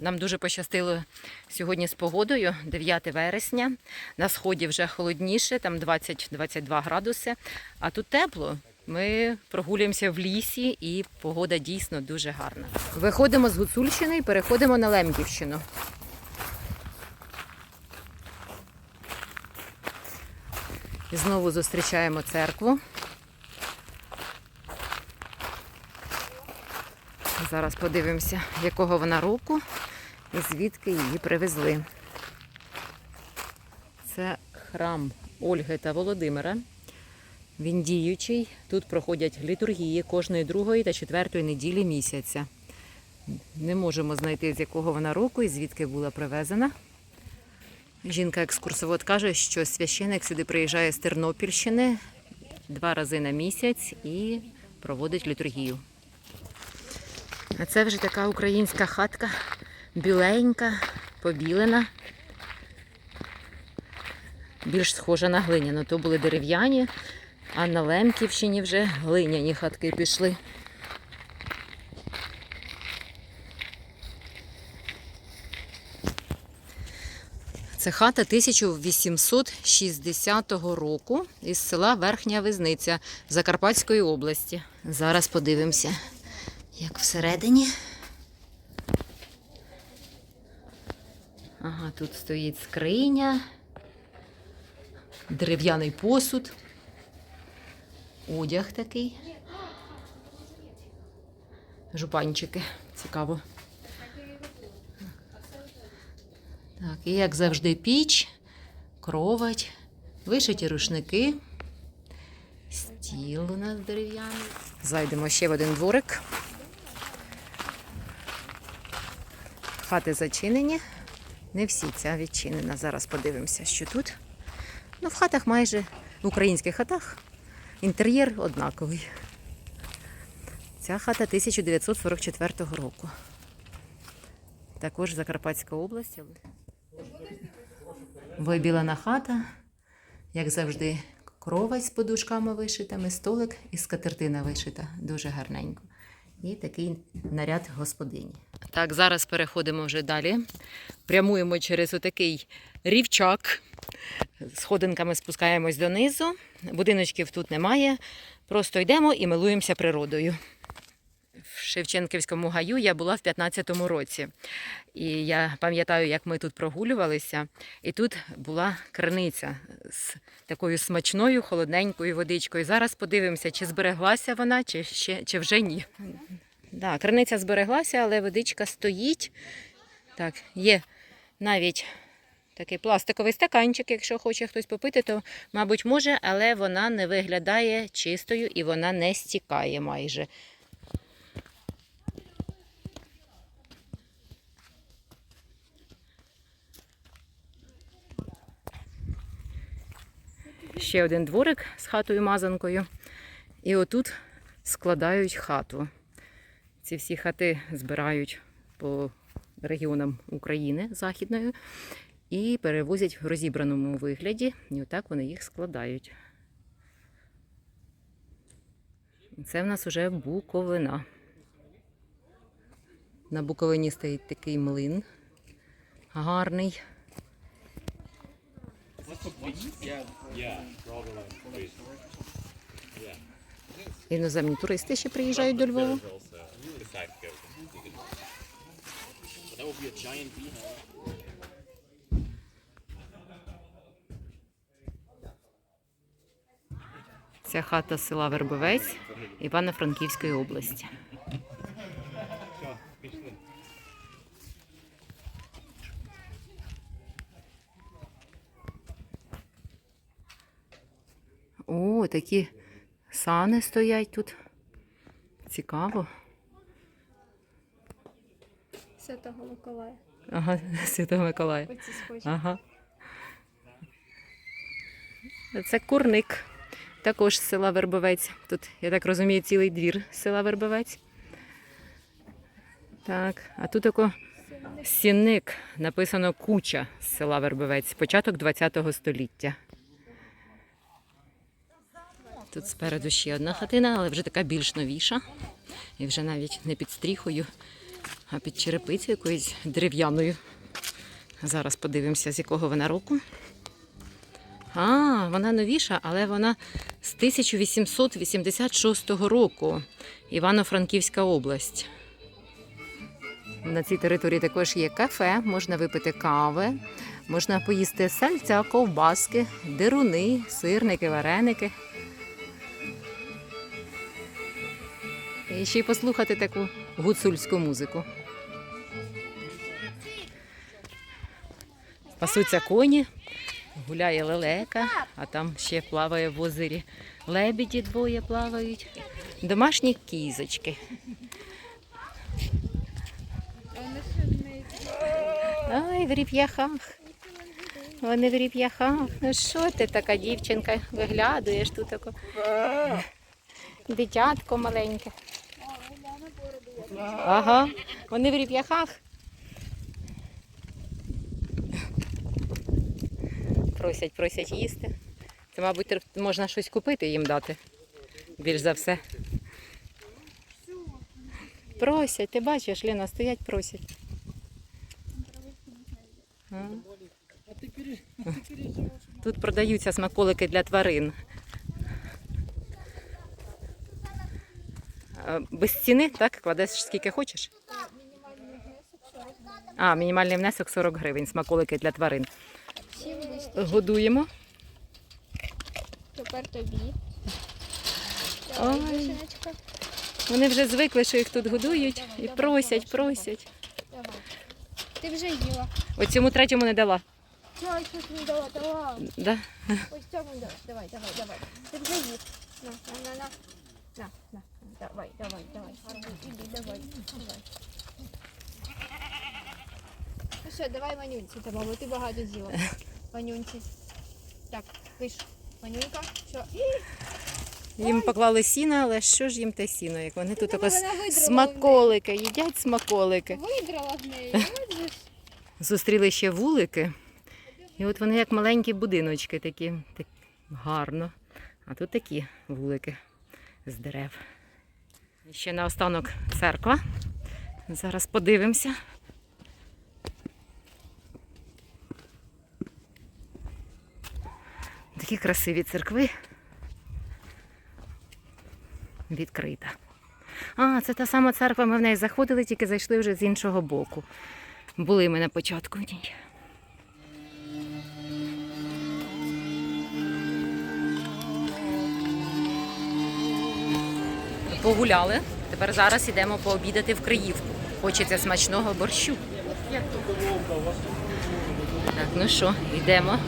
Нам дуже пощастило сьогодні з погодою, 9 вересня. На сході вже холодніше, там 20-22 градуси, а тут тепло. Ми прогулюємося в лісі і погода дійсно дуже гарна. Виходимо з Гуцульщини і переходимо на Лемківщину. Знову зустрічаємо церкву. Зараз подивимося, якого вона року і звідки її привезли. Це храм Ольги та Володимира. Він діючий. Тут проходять літургії кожної другої та четвертої неділі місяця. Не можемо знайти, з якого вона року і звідки була привезена. Жінка-екскурсовод каже, що священик сюди приїжджає з Тернопільщини два рази на місяць і проводить літургію. А це вже така українська хатка, біленька, побілена. Більш схожа на глиняну. То були дерев'яні, а на Лемківщині вже глиняні хатки пішли. Це хата 1860 року із села Верхня Визниця Закарпатської області. Зараз подивимося, як всередині. Ага, тут стоїть скриня, дерев'яний посуд, одяг такий. Жупанчики. Цікаво. Так, і як завжди, піч, кровать, вишиті рушники, стіл у нас дерев'яний. Зайдемо ще в один дворик. Хати зачинені. Не всі ця відчинена. Зараз подивимося, що тут. Ну, в хатах майже, в українських хатах, інтер'єр однаковий. Ця хата 1944 року. Також Закарпатська область. Вибілена хата, як завжди, кровать з подушками вишитими, столик і скатертина вишита. Дуже гарненько. І такий наряд господині. Так, зараз переходимо вже далі. Прямуємо через отакий рівчак. Сходинками спускаємось донизу. Будиночків тут немає. Просто йдемо і милуємося природою. Шевченківському гаю я була в 15-му році. І я пам'ятаю, як ми тут прогулювалися, і тут була криниця з такою смачною холодненькою водичкою. Зараз подивимося, чи збереглася вона, чи, ще, чи вже ні. Да, криниця збереглася, але водичка стоїть. Так, є навіть такий пластиковий стаканчик, якщо хоче хтось попити, то, мабуть, може, але вона не виглядає чистою і вона не стікає майже. Ще один дворик з хатою мазанкою. І отут складають хату. Ці всі хати збирають по регіонам України Західної і перевозять в розібраному вигляді. І отак вони їх складають. Це в нас вже Буковина. На Буковині стоїть такий млин гарний. Іноземні туристи ще приїжджають до Львова. Ця хата села Вербовець Івано-Франківської області. О, такі сани стоять тут. Цікаво. Святого Миколая. Ага, Святого Миколая. Ага. Це курник. Також з села Вербовець. Тут, я так розумію, цілий двір з села Вербовець. Так, а тут тако сінник. Написано куча з села Вербовець. Початок ХХ століття. Тут спереду ще одна хатина, але вже така більш новіша. І вже навіть не під стріхою. А під черепицею якоюсь дерев'яною. Зараз подивимося, з якого вона року. А, вона новіша, але вона з 1886 року. Івано-Франківська область. На цій території також є кафе, можна випити кави, можна поїсти сальця, ковбаски, дируни, сирники, вареники. І ще й послухати таку гуцульську музику. Пасуться коні, гуляє лелека, а там ще плаває в озері. Лебіді двоє плавають. Домашні кізочки. Ой, в ріп'яхах. Вони в ріп'яхах. Ну що ти така дівчинка? Виглядуєш тут. Дитятко маленьке. Ага, вони в ріп'яхах. Просять, просять їсти. Це, мабуть, можна щось купити їм дати. Більш за все. Просять, ти бачиш, Лена, стоять, просять. А. Тут продаються смаколики для тварин. Без ціни, так? Кладеш скільки хочеш? А, мінімальний внесок 40 гривень, смаколики для тварин. Годуємо. Тепер тобі. Давай, Ой. дівчиночка. Вони вже звикли, що їх тут годують і просять, просять. Давай. Ти вже їла. Ось цьому третьому не дала. Щось не дала, дала. Да? Ось цьому дала. Давай, давай, давай. Ти вже їв. На, на, на, на. На, на. Давай, давай, давай. Іди, давай. Давай. Ну що, давай манюнці тебе, бо ти багато з'їла. Манюнці. Так, пиш. Манюнька, що? Їм поклали сіно, але що ж їм те сіно, як вони тут тако смаколики, їдять смаколики. Видрала в неї. Зустріли ще вулики. І от вони як маленькі будиночки такі, так гарно. А тут такі вулики з дерев. Ще наостанок церква. Зараз подивимося. Такі красиві церкви. Відкрита. А, це та сама церква, ми в неї заходили, тільки зайшли вже з іншого боку. Були ми на початку в ній. Погуляли. Тепер зараз йдемо пообідати в Криївку. Хочеться смачного борщу. Так, ну що, йдемо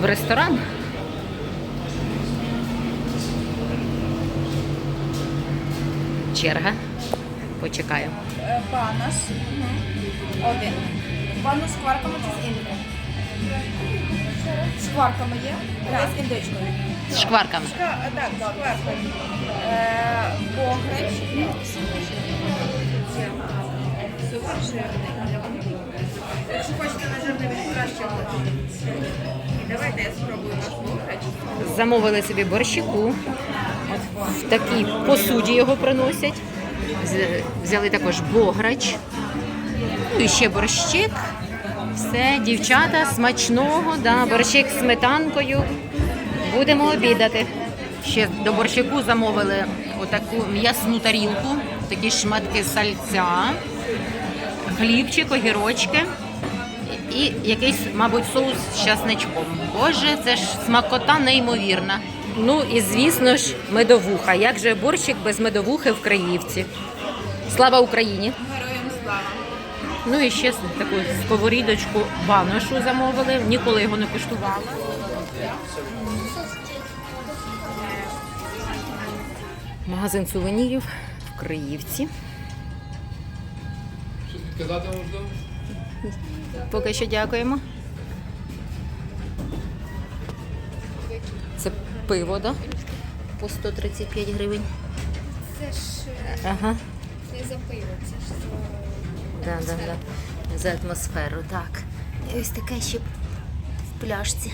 в ресторан. Черга. Почекаємо. Е, Банош. Один. Банош з кварками чи з індиком? З кварками є? Так. З індичкою. З шкварками. Ка- е, Так, з кварками. Е. Супер жирний. Якщо хочете на жирний, він краще буде. Давайте я спробую ваш бограч. Замовили собі борщику. От в такій посуді його приносять. Взяли також бограч. Ну і ще борщик. Все, дівчата, смачного, да, борщик з сметанкою. Будемо обідати. Ще до борщику замовили отаку м'ясну тарілку, такі шматки сальця, хлібчик, огірочки і якийсь, мабуть, соус з часничком. Боже, це ж смакота неймовірна. Ну і звісно ж, медовуха. Як же борщик без медовухи в Краївці? Слава Україні! Героям слава. Ну і ще таку сковорідочку баношу замовили. Ніколи його не куштувала. Магазин сувенірів в Криївці. Щось підказати можливо? Поки що дякуємо. Це пиво, да? По 135 гривень. Це ж е, Ага. не за пиво, це ж за... Да, да, да. За атмосферу, так. І ось таке ще в пляшці.